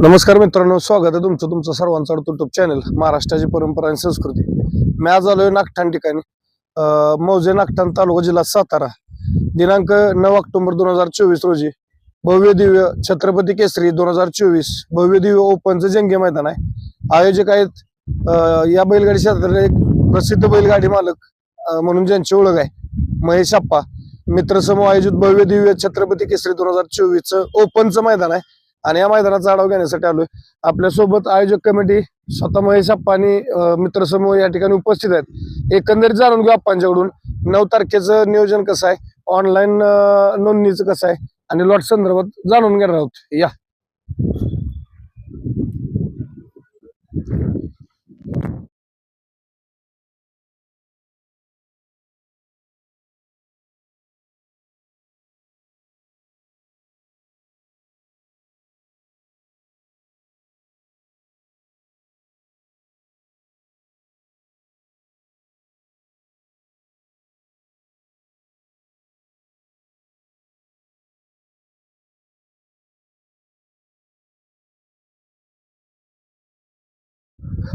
नमस्कार मित्रांनो स्वागत आहे तुमचं तुमचं सर्वांचं युट्यूब चॅनल महाराष्ट्राची परंपरा आणि संस्कृती. मी आज आलोय नागठाण ठिकाणी. मौजे नागठाण तालुका जिल्हा सातारा. दिनांक नऊ ऑक्टोबर दोन हजार चोवीस रोजी भव्य दिव्य छत्रपती केसरी दोन हजार चोवीस भव्य दिव्य ओपनचं जंगी मैदान आहे. आयोजक आहेत या बैलगाडी क्षेत्रातले एक प्रसिद्ध बैलगाडी मालक म्हणून ज्यांची ओळख आहे महेश आप्पा. मित्रसमूह आयोजित भव्य दिव्य छत्रपती केसरी दोन हजार चोवीसचं ओपनचं मैदान आहे. आणि या मैदानाचा आढावा घेण्यासाठी आलोय. आपल्यासोबत आयोजक कमिटी स्वतः महेश अप्पानी आणि समूह मित्रसमूह या ठिकाणी उपस्थित आहेत. एकंदरीत जाणून घेऊ आप्पांच्याकडून नऊ तारखेचं नियोजन कसं आहे? ऑनलाईन नोंदणीचं कसं आहे? आणि लॉट संदर्भात जाणून घेणार आहोत. या.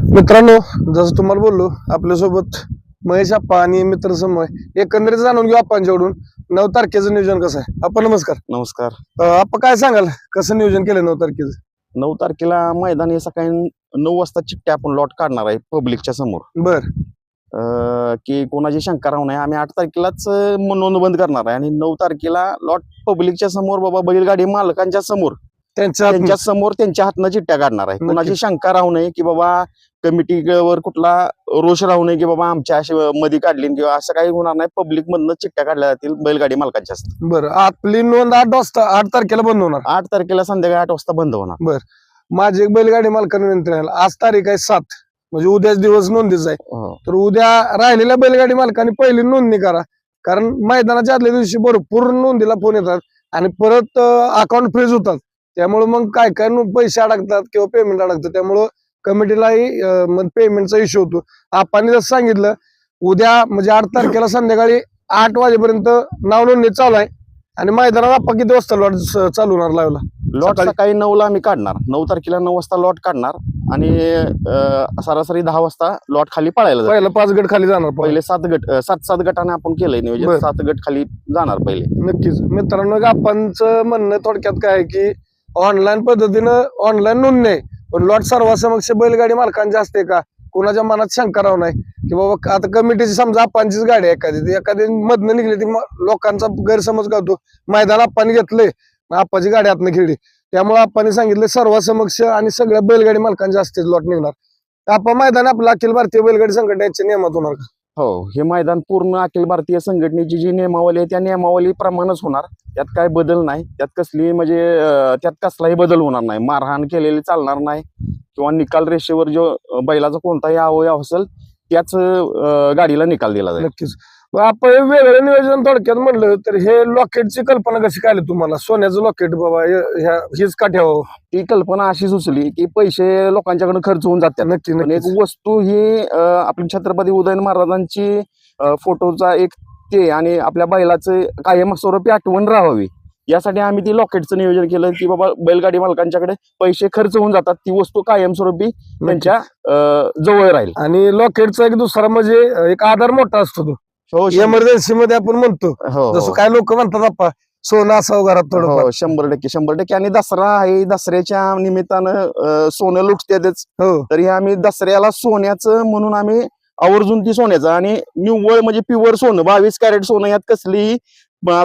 मित्रांनो जसं तुम्हाला बोललो आपल्यासोबत महेश आप्पा आणि मित्रसमूह आहे. एकंदरीत जाणून घेऊ आप्पांच्याकडून नऊ तारखेचं नियोजन कसं आहे? आपण नमस्कार. नमस्कार. अं, आप्पा काय सांगाल? कसं नियोजन केलं नऊ तारखेचं? नऊ तारखेला मैदान हे सकाळी नऊ वाजता चिठ्ठ्या आपण लॉट काढणार आहे पब्लिकच्या समोर. बर. की कोणाची शंका राहू नये. आम्ही आठ तारखेलाच नोंदबंद करणार आहे. आणि नऊ तारखेला लॉट पब्लिकच्या समोर बाबा बैलगाडी मालकांच्या समोर त्यांच्यासमोर त्यांच्या हातनं चिठ्ठ्या काढणार आहे. कोणाची. शंका राहू नये की बाबा कमिटीवर कुठला रोष राहू नये की बाबा आमच्या अशी मध्ये काढली किंवा असं काही होणार नाही. पब्लिक मधनं चिठ्ठ्या काढल्या जातील बैलगाडी मालकांच्या. बरं आपली नोंद आठ वाजता आठ तारखेला बंद होणार. आठ तारखेला संध्याकाळी आठ वाजता बंद होणार. माझी एक बैलगाडी मालकाने विनंती राहील. आज तारीख आहे सात. म्हणजे उद्याच दिवस नोंदीचा आहे. हो. तर उद्या राहिलेल्या बैलगाडी मालकाने पहिली नोंदणी करा. कारण मैदानाच्या आदल्या दिवशी भरपूर नोंदीला फोन येतात आणि परत अकाउंट फ्रीज होतात. त्यामुळे मग काय काय पैसे अडकतात किंवा पेमेंट अडकतं. त्यामुळं कमिटीलाही पेमेंटचा इश्यू होतो. आपण जसं सांगितलं उद्या म्हणजे आठ तारखेला संध्याकाळी आठ वाजेपर्यंत नाव नोंदणी चालू आहे. आणि मैदानात आपण किती वाजता लॉट चालू होणार लावला लॉट सकाळी- सकाळी नऊला आम्ही काढणार. नऊ तारखेला नऊ वाजता लॉट काढणार. आणि सरासरी दहा वाजता लॉट खाली पळायला. पहिला पाच गट खाली जाणार पहिले सात गट सात सात गटाने आपण केलंय. नियोजन. सात गट खाली जाणार पहिले. नक्कीच. मित्रांनो आपणचं म्हणणं थोडक्यात काय आहे की ऑनलाईन पद्धतीनं ऑनलाईन नोंदणी आहे पण लॉट सर्वांसमक्ष बैलगाडी मालकांची असते का? कोणाच्या मनात शंका राहू नाही की बाबा आता कमिटीची समजा अप्पांचीच गाडी आहे एखादी एखादी मधनं निघली ती लोकांचा गैरसमज करतो मैदान आपण घेतले मग आप्पाची गाडी आतनं खेळली. त्यामुळे आपण सांगितलं सर्वांसमक्ष आणि सगळ्या बैलगाडी मालकांच्या असतेच लॉट निघणार. तर आपण मैदान आपलं अखिल भारतीय बैलगाडी संघटनेच्या नियमात होणार का? हो हे मैदान पूर्ण अखिल भारतीय संघटनेची जी नियमावली आहे त्या नियमावली प्रमाणच होणार. त्यात काय बदल नाही. त्यात कसली म्हणजे त्यात कसलाही बदल होणार नाही. मारहाण केलेली चालणार नाही. किंवा निकाल रेषेवर जो बैलाचा कोणताही अवयव असेल त्याच गाडीला निकाल दिला जाईल. नक्कीच. आपण वेगळं नियोजन थोडक्यात म्हणलं तर हे लॉकेटची कल्पना कशी काय आली तुम्हाला? सोन्याचं लॉकेट बाबा ह्या- हेच का ठेवावं? ती कल्पना अशी सुचली की पैसे लोकांच्याकडे खर्च होऊन जातात. नक्की पण एक नक्की वस्तू ही अं, आपली छत्रपती उदयन महाराजांची अं, फोटोचा एक ते आणि आपल्या बैलाचं कायम स्वरूपी आठवण राहावी. यासाठी आम्ही ती लॉकेटचं नियोजन केलं की बाबा बैलगाडी मालकांच्याकडे पैसे खर्च होऊन जातात. ती वस्तू कायमस्वरूपी त्यांच्या अं, जवळ राहील. आणि लॉकेटचा एक दुसरा म्हणजे एक आधार मोठा असतो तो. हो इमर्जन्सी मध्ये आपण म्हणतो. हो, जसं हो. काय लोक म्हणतात आपा सोनं असावं घरात थोडं हो शंभर टक्के शंभर टक्के. आणि दसरा आहे दसऱ्याच्या निमित्तानं अं, सोनं लुटतेच हो. तरी आम्ही दसऱ्याला सोन्याचं म्हणून आम्ही आवर्जून ती सोन्याचं. आणि निव्वळ म्हणजे प्युअर सोनं बावीस कॅरेट सोनं यात कसलीही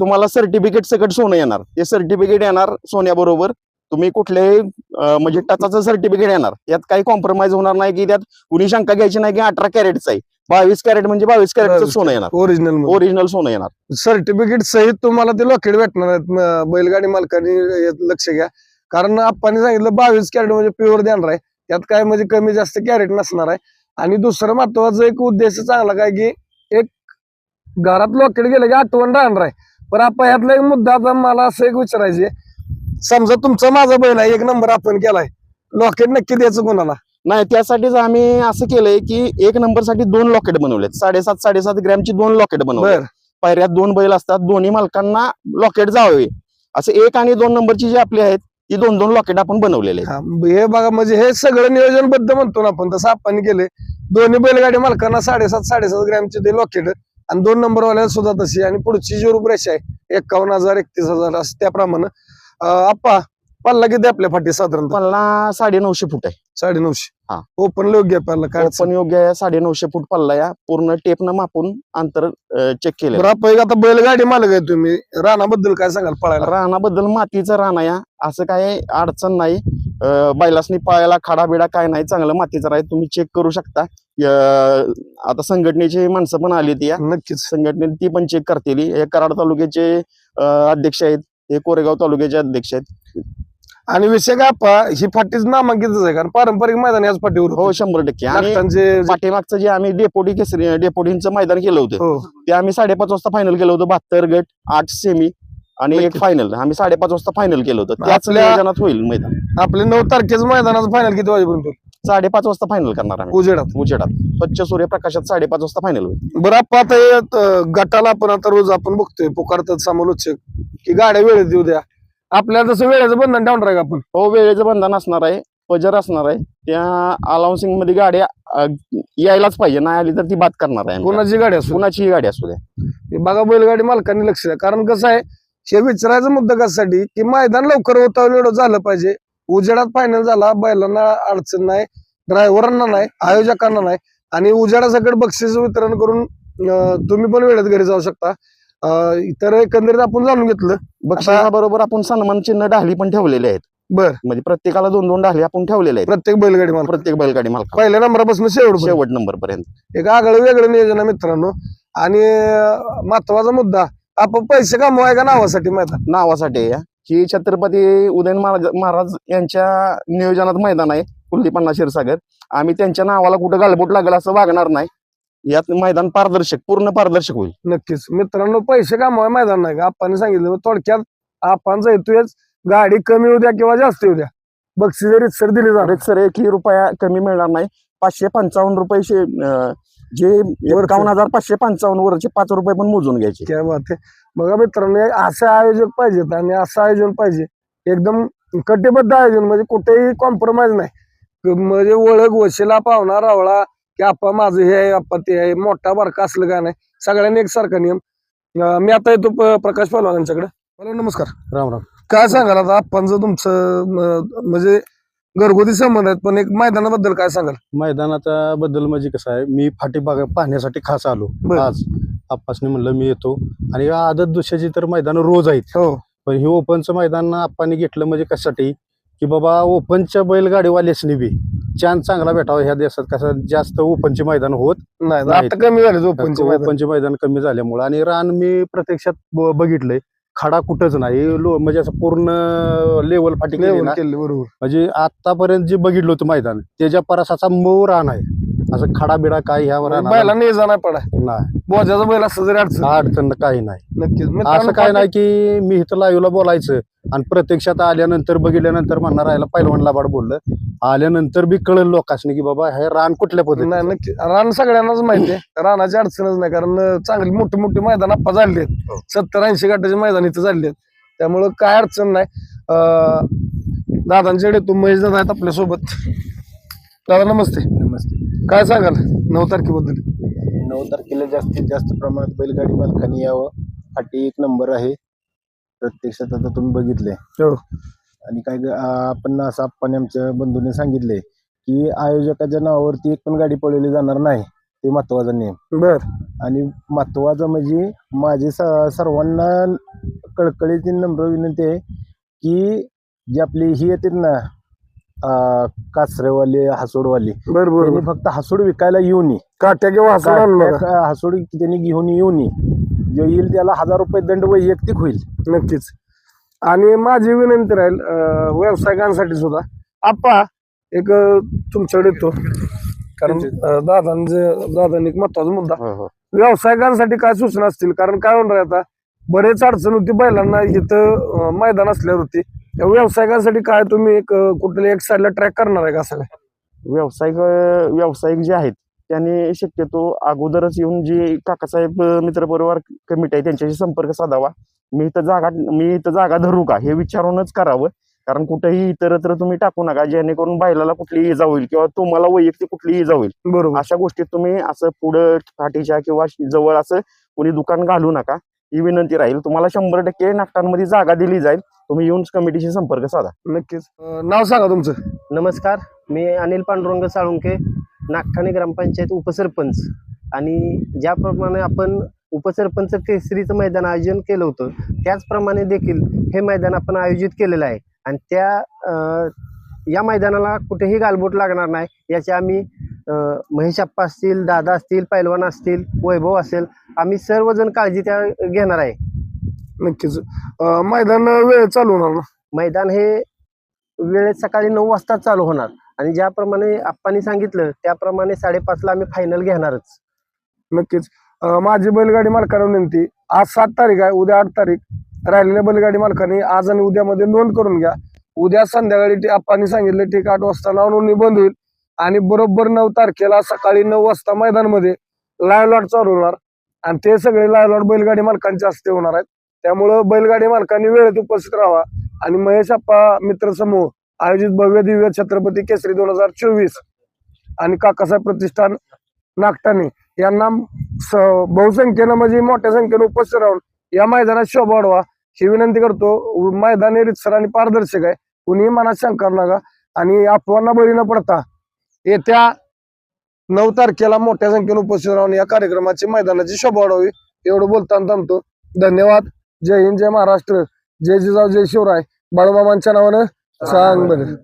तुम्हाला सर्टिफिकेट सकट सोनं येणार. ते सर्टिफिकेट येणार सोन्याबरोबर. तुम्ही कुठल्याही अं, म्हणजे टचाचं सर्टिफिकेट येणार. यात काही कॉम्प्रोमाइज होणार नाही की त्यात कुणी शंका घ्यायची नाही की अठरा कॅरेटचं आहे. बावीस कॅरेट म्हणजे बावीस कॅरेटचं 22 सोनं येणार. ओरिजिनल ओरिजिनल सोनं येणार. सर्टिफिकेट सहित तुम्हाला ते लॉकेट भेटणार आहेत. म- बैलगाडी मालकांनी यात लक्ष घ्या. कारण आपण सांगितलं बावीस कॅरेट म्हणजे प्युअर देणार आहे. त्यात काय म्हणजे कमी जास्त कॅरेट नसणार आहे. आणि दुसरं महत्वाचं एक उद्देश चांगला काय की एक घरात लॉकेट गेलं की आठवण राहणार आहे. पण आपण ह्यातला एक मुद्दा आता मला असं एक विचारायचे समजा तुमचा माझा बैल आहे एक नंबर आपण केलाय. लॉकेट नक्की द्यायचं कोणाला? नाही त्यासाठीच आम्ही असं केलंय की एक नंबरसाठी दोन लॉकेट बनवलेत. साडेसात साडेसात ग्रॅमची दोन लॉकेट बनवले पायऱ्यात दोन बैल असतात दोन्ही मालकांना लॉकेट जावे. असे एक आणि दोन नंबरची जी आपली आहेत ती दोन दोन लॉकेट आपण बनवलेले हा, बघा म्हणजे हे सगळं नियोजनबद्ध म्हणतो ना आपण तसं आपण केले दोन्ही बैलगाडी मालकांना साडेसात साडेसात ग्रॅमचे ते लॉकेट आणि दोन नंबर वाल्याला सुद्धा तशी. आणि पुढची जी रुपरेषा आहे एकावन्न हजार एकतीस हजार असं त्याप्रमाणे. आप्पा पल्ला किती आपल्या फाटी साधारणतः? पल्ला साडे नऊशे फूट आहे. साडे नऊशे हा. ओपन योग्य पल्ला काय पण योग्य आहे साडे नऊशे फूट पल्ला या पूर्ण टेपनं मापून अंतर चेक केलं आपण आता बैलगाडी मालक आहे तुम्ही. रानाबद्दल काय सांगाल पळायला? रानाबद्दल मातीचं रान आहे असं काय अडचण नाही. अं, बैलासनी पायाला खाडा बिडा काय नाही चांगलं मातीचं आहे. तुम्ही चेक करू शकता. अं, आता संघटनेची माणसं पण आली ती या नक्कीच. संघटनेने ती पण चेक करतील. हे कराड तालुक्याचे अं, अध्यक्ष आहेत हे कोरेगाव तालुक्याचे अध्यक्ष आहेत. आणि विषय आप्पा ही फाटीच नामांकितच आहे कारण पारंपरिक मैदान याच फाटीवर हो. शंभर टक्के. आणि नागटांचे पाठीमागचं जे आम्ही डेपोटी केसरी डेपोटींचं मैदान केलं होतं हो. ते आम्ही साडेपाच वाजता फायनल केलं होतं बहात्तर गट आठ सेमी आणि एक नक्की. फायनल आम्ही साडेपाच वाजता फायनल केलं होतं. त्याच आपल्या- नियोजनात होईल मैदान. आपले नऊ तारखेचं मैदानाचं फायनल किती वाजेपर्यंत होईल? साडेपाच वाजता फायनल करणार आम्ही. उजेडात. उजेडात. स्वच्छ सूर्यप्रकाशात साडेपाच वाजता फायनल होईल. बरं आपण आता हे, अं, गटाला आपण आता रोज आपण बघतोय पुकारतात समालोचक की गाड्या वेळेत येऊ द्या. आपल्याला तसं वेळेचं बंधन ठेवणार आहे का आपण? हो वेळेचं बंधन असणार आहे. पजर असणार आहे. त्या अलाउन्सिंगमध्ये गाड्या अं, यायलाच पाहिजे. नाही आली तर ती बात करणार आहे आम्ही. कोणाची गाडी असो कुणाचीही गाडी असू द्या हे बघा बैलगाडी मालकांनी लक्ष द्या. कारण कसं आहे हे विचारायचा मुद्दा कशासाठी? की मैदान लवकर होता एवढं झालं पाहिजे. उजेडात फायनल झाला बैलांना अडचण नाही ड्रायव्हरांना नाही आयोजकांना नाही. आणि उजेडासकट बक्षीस वितरण करून अं, तुम्ही पण वेळेत घरी जाऊ शकता. इतर एकंदरीत आपण जाणून घेतलं. बरोबर आपण सन्मान चिन्ह ढाली पण ठेवलेले आहेत. बर. म्हणजे प्रत्येकाला दोन दोन ढाली आपण ठेवलेले आहेत. प्रत्येक बैलगाडी मालक प्रत्येक बैलगाडी मालका पहिल्या नंबरापासून शेवट शेवट नंबर पर्यंत एक आगळं वेगळं नियोजन आहे मित्रांनो. आणि महत्त्वाचा मुद्दा आपण पैसे कमवाय का नावासाठी मैदान? नावासाठी. ही छत्रपती उदयन महाराज महाराज यांच्या नियोजनात मैदान आहे. कुल्ली पन्ना क्षीरसागर. आम्ही त्यांच्या नावाला कुठं गालबोट लागेल असं वागणार नाही. यात मैदान पारदर्शक पूर्ण पारदर्शक होईल. नक्कीच. मित्रांनो पैसे कमवाय मैदान नाही का? आपण सांगितलं थोडक्यात आपणचा हेतू हेच गाडी कमी होऊ द्या किंवा जास्त होऊ द्या. बक्षीस जरी सर दिली जाणार. सर एकही रुपया कमी मिळणार नाही. पाचशे पंचावन्न रुपये शे- अं, जे एकावन्न हजार पाचशे पंचावन्न वरचे पाच रुपये पण मोजून घ्यायचे. काय बात आहे बघा मित्रांनो असे आयोजक पाहिजेत आणि असं आयोजन पाहिजे. एकदम कटिबद्ध आयोजन म्हणजे कुठेही कॉम्प्रोमाइज नाही. क- म्हणजे ओळख वशिला पाहुणा रावळा की आप्पा माझं हे आहे आप्पा ते आहे मोठा बारका असलं का नाही सगळ्यांनी एकसारखा नियम. अं, मी आता येतो प- प्रकाश पहलवान यांच्याकडे. हॅलो नमस्कार. राम राम. काय सांगाल आता आप्पांचं तुमचं म- म्हणजे घरगुती संबंध आहेत पण एक मैदानाबद्दल काय सांगाल? मैदानाचा बद्दल म्हणजे कसं आहे मी फाटी बघा पाहण्यासाठी खास आलो. बरं. आज आप्पासने म्हणलं मी येतो. आणि या आदत दुसऱ्याची तर मैदान रोज आहेत. हो. पण हे ओपनचं मैदान आप्पाने घेतलं म्हणजे कशासाठी? की बाबा ओपनच्या बैलगाडीवाल्यासनी बी. चान्स चांगला भेटावा ह्या देशात. कसं जास्त ओपनचे मैदान होत नाही. आता कमी झाले ओपनचे मैदान. ओपनचे मैदान कमी झाल्यामुळे. आणि रान मी प्रत्यक्षात बघितलंय खडा कुठंच नाही. लो- म्हणजे असं पूर्ण लेवल फाटी बरोबर. म्हणजे आतापर्यंत जे बघितलं होतं मैदान त्याच्या परासाचा मऊ रान आहे. असं खडा बिडा काय ह्या रानाला बैलांना ये जाणार पडा. नाही. बोजाचा बैल असं जरी अडचण. अडचण काही नाही. नक्कीच. असं काय नाही की मी इथं लाईव्हला बोलायचं आणि प्रत्यक्षात आल्यानंतर बघितल्यानंतर म्हणणार राहिला पहिलवान लाबाड बोललं. आल्यानंतर बी कळलं लोकांनी की बाबा हे रान कुठल्या नाही पद्धतीने नक्की. रान सगळ्यांनाच माहिती आहे. रानाची अडचणच नाही कारण अं, चांगली मोठी मोठी मैदान आप्पा झाले हो. आहेत सत्तर ऐंशी गटाचे मैदान इथं झाले आहेत. त्यामुळं काय अडचण नाही. अं, दादांच्याकडे तू महेश दादा आहेत आपल्यासोबत. दादा नमस्ते. नमस्ते. काय सांगाल? नऊ तारखेबद्दल. नऊ तारखेला जास्तीत जास्त प्रमाणात बैलगाडी मालकांनी यावं. फाटी एक नंबर आहे. प्रत्यक्षात आता तुम्ही बघितले हो. आणि काय ग- आ- आपण असं आपण आमच्या बंधूने सांगितले की आयोजकाच्या नावावरती एक पण गाडी पळवली जाणार नाही. ते महत्त्वाचा नियम. बर. आणि महत्वाचं म्हणजे माझी स- सर्वांना कळकळीची नम्र विनंती आहे की जी आपली ही येतात ना अं, कासरेवाले हसोडवाली. बर बर त्यांनी फक्त हसूड विकायला येऊ नये काट्या किंवा हसून आणू नका. त्या हसूड त्यांनी घेऊन येऊ नये जो येईल त्याला हजार रुपये दंड वैयक्तिक होईल. नक्कीच. आणि माझी विनंती राहील अं, व्यावसायिकांसाठी सुद्धा. आप्पा एक अं, तुमच्याकडे येतो. कारण दादांचे दादांनी एक महत्त्वाचा मुद्दा. हो, व्यावसायिकांसाठी काय सूचना असतील? कारण काय होणार आहे आता? बरेच अडचण होती बैलांना इथं मैदान असल्यावर होती. त्या व्यावसायिकांसाठी काय तुम्ही एक कुठल्या एक साईडला ट्रॅक करणार आहे का असं काय? व्यावसायिक व्यावसायिक जे आहेत त्यांनी शक्यतो अगोदरच येऊन जी काकासाहेब मित्रपरिवार कमिटी आहे त्यांच्याशी संपर्क साधावा. मी इथं जागा मी इथं जागा धरू का हे विचारूनच करावं. कारण कुठेही इतरत्र तुम्ही टाकू नका जेणेकरून बैलाला कुठली इजा होईल किंवा तुम्हाला वैयक्तिक कुठली इजा होईल. बरोबर. अशा गोष्टीत तुम्ही असं पुढं फाटीच्या किंवा जवळ असं कोणी दुकान घालू नका. ही विनंती राहील. तुम्हाला शंभर टक्के नागटांमध्ये जागा दिली जाईल. तुम्ही येऊन कमिटीशी संपर्क साधा. नक्कीच. अं, नाव सांगा तुमचं. नमस्कार. मी अनिल पांडुरंग साळुंके नागठाणे ग्रामपंचायत उपसरपंच. आणि ज्याप्रमाणे आपण उपसरपंच केसरीचं मैदान आयोजन केलं होतं त्याचप्रमाणे देखील हे मैदान आपण आयोजित केलेलं आहे. आणि त्या अं, या मैदानाला कुठेही गालबोट लागणार नाही. याचे आम्ही अं, महेश अप्पा असतील दादा असतील पैलवान असतील वैभव असेल आम्ही सर्वजण काळजी त्या घेणार आहे. नक्कीच. अं, मैदान वेळ चालू होणार ना? मैदान हे वेळेत सकाळी नऊ वाजता चालू होणार. आणि ज्याप्रमाणे आप्पांनी सांगितलं त्याप्रमाणे साडेपाचला आम्ही फायनल घेणारच. नक्कीच. अं, माझी बैलगाडी मालकाला विनंती आज सात तारीख आहे उद्या आठ तारीख. राहिलेल्या बैलगाडी मालकांनी आज आणि उद्यामध्ये नोंद करून घ्या. उद्या संध्याकाळी ते आप्पांनी सांगितले ठीक आठ वाजता नाव नोंदणी बंद होईल. आणि बरोबर नऊ तारखेला सकाळी नऊ वाजता मैदानमध्ये लाय लॉट चालू होणार. आणि ते सगळे लायलॉट बैलगाडी मालकांचे हस्ते होणार आहेत. त्यामुळं बैलगाडी मालकांनी वेळेत उपस्थित राहावा. आणि महेश आप्पा मित्र समूह आयोजित भव्य दिव्य छत्रपती केसरी दोन हजार चोवीस आणि काकासाहेब प्रतिष्ठान नागटाने यांना बहुसंख्येनं म्हणजे मोठ्या संख्येनं उपस्थित राहून या मैदानात शोभा वाढवा. ही विनंती करतो मैदान रितसर आणि पारदर्शक आहे. कुणीही मनात शंका नका. आणि अफवांना बळी न पडता येत्या नऊ तारखेला मोठ्या संख्येने उपस्थित राहून या कार्यक्रमाची मैदानाची शोभा वाढावी एवढं बोलताना थांबतो. धन्यवाद. जय हिंद जय महाराष्ट्र. जय जिजाऊ जय शिवराय. बाळूबाबांच्या नावानं सांग बरं.